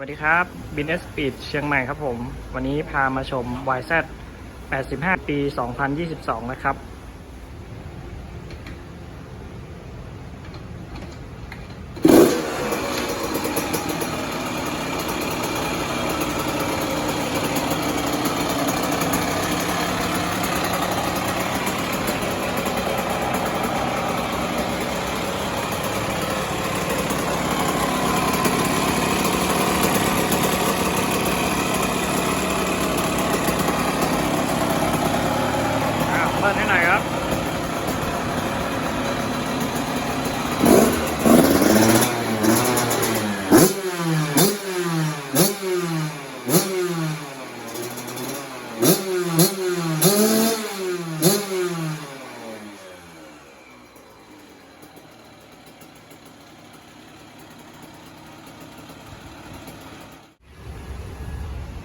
สวัสดีครับบินเอสปีดเชียงใหม่ครับผม วันนี้พามาชม YZ 85 ปี 2022 นะครับ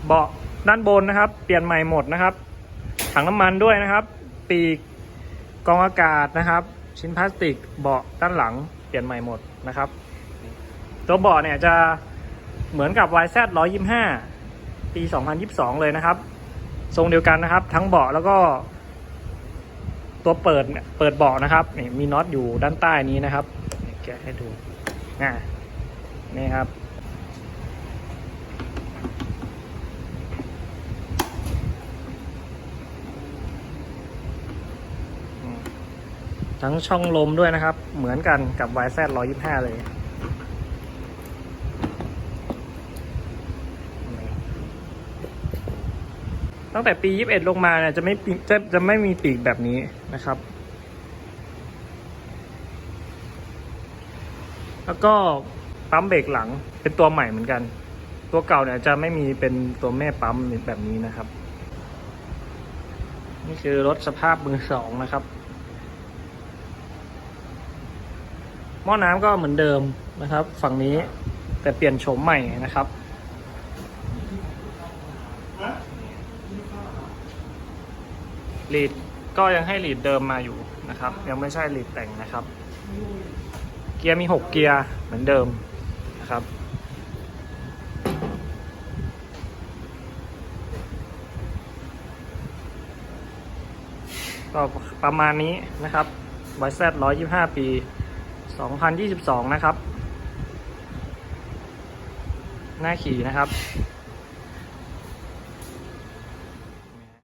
เบาะด้านบนนะครับ เปลี่ยนใหม่หมดนะครับ ถังน้ำมันด้วยนะครับ ปีกกองอากาศนะครับ ชิ้นพลาสติกเบาะด้านหลัง เปลี่ยนใหม่หมดนะครับ ตัวเบาะเนี่ยจะเหมือนกับ YZ 125 ปี 2022 เลยนะครับ ทรงเดียวกันนะครับ ทั้งเบาะแล้วก็ ตัวเปิดเปิดเบาะนะครับนี่มีน็อตอยู่ด้านใต้นี้นะครับแกะให้ดูอ่านี่ครับ ทั้งช่องลมด้วยนะครับ เหมือนกันกับ YZ 125 เลยตั้งแต่ปี 21 ลงมาเนี่ยจะไม่จะจะไม่มีปีกแบบนี้นะครับ แล้วก็ปั๊มเบรกหลังเป็นตัวใหม่เหมือนกัน ตัวเก่าเนี่ยจะไม่มีเป็นตัวแม่ปั๊มแบบนี้นะครับ นี่คือรถสภาพมือสองนะครับ หม้อน้ำก็เหมือนเดิมนะครับ ฝั่งนี้แต่เปลี่ยนโฉมใหม่นะครับ ลีดก็ยังให้ลีดเดิมมาอยู่นะครับ ยังไม่ใช่ลีดแต่งนะครับ เกียร์มี 6 เกียร์เหมือนเดิมนะครับก็ประมาณนี้นะครับ YZ 125ปี 2022 นะครับ หน้าขี่นะครับ